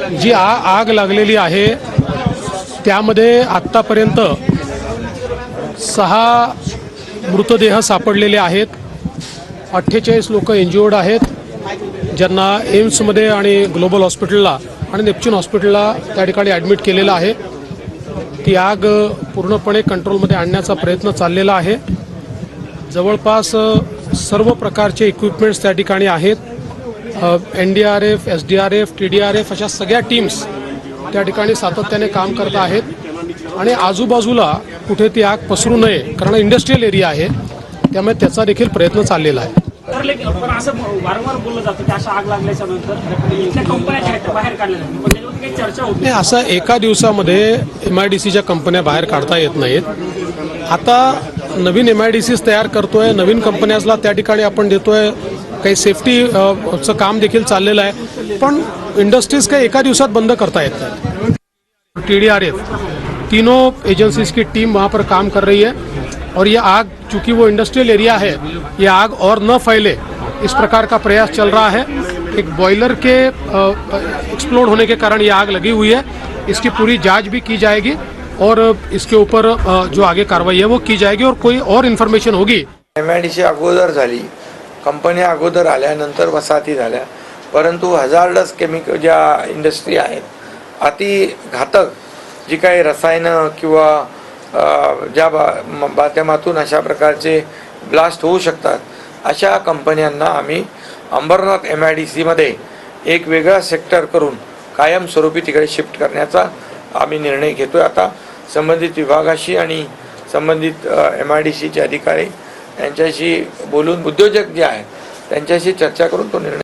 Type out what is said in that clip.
जी आ आग लागलेली आहे त्यामध्ये आत्तापर्यंत सहा मृतदेह सापडलेले आहेत. अठ्ठेचाळीस लोक एन्जिओर्ड आहेत. ज्यांना एम्समध्ये आणि ग्लोबल हॉस्पिटलला आणि नेपच्यून हॉस्पिटलला त्या ठिकाणी ॲडमिट केलेलं आहे. ती आग पूर्णपणे कंट्रोलमध्ये आणण्याचा प्रयत्न चाललेला आहे. जवळपास सर्व प्रकारचे इक्विपमेंट्स त्या ठिकाणी आहेत. N D R F S D R F T D R F अशा सगळ्या टीम्स त्या ठिकाणी सातत्याने काम करत आहेत. आणि आजूबाजूला कुठे ती आग पसरू नये कारण इंडस्ट्रीयल एरिया आहे त्यामुळे त्याचा देखील प्रयत्न चाललेला आहे. पण असं वारंवार बोललं जातं की अशा आग लागल्याच्या नंतर इथल्या कंपन्या ज्या आहेत त्या बाहेर काढल्या जातात. पण त्याच्यावरती काही चर्चा होत नाही. असं एका दिवसामध्ये एम आय डी सीच्या कंपन्या बाहेर काढता येत नाहीत. आता नवीन एम आय डी सीज तयार करतोय, नवीन कंपन्याजला त्या ठिकाणी आपण काही सेफ्टी चं काम देखील चाललेलं आहे. इंडस्ट्रीज़ काही एका दिवसात बंद करता नाही टी डी आर एफ़ तीनों एजेंसीज की टीम वहाँ पर काम कर रही है. और ये आग, चूँकि वो इंडस्ट्रियल एरिया है, ये आग और न फैले, इस प्रकार का प्रयास चल रहा है. एक बॉयलर के एक्सप्लोड होने के कारण ये आग लगी हुई है. इसकी पूरी जाँच भी की जाएगी. और इसके ऊपर जो आगे कार्रवाई है वो की जाएगी और कोई और इन्फॉर्मेशन होगी। एम आय डी सी अगोदर झाली. कंपन्या अगोदर आल्या नंतर वसाहती झाल्या. परंतु हजार्डस केमिकल ज्या इंडस्ट्री आहेत अति घातक जी काही रसायनं किंवा ज्या बा माध्यमातून अशा प्रकारचे ब्लास्ट होऊ शकतात अशा कंपन्यांना आम्ही अंबरनाथ एम आय डी सीमध्ये एक वेगळा सेक्टर करून कायमस्वरूपी तिकडे शिफ्ट करण्याचा आम्ही निर्णय घेतोय. आता संबंधित विभागाशी आणि संबंधित एम आय डी सीचे अधिकारी यांच्याशी बोलून उद्योजक जे आहेत त्यांच्याशी चर्चा करून तो निर्णय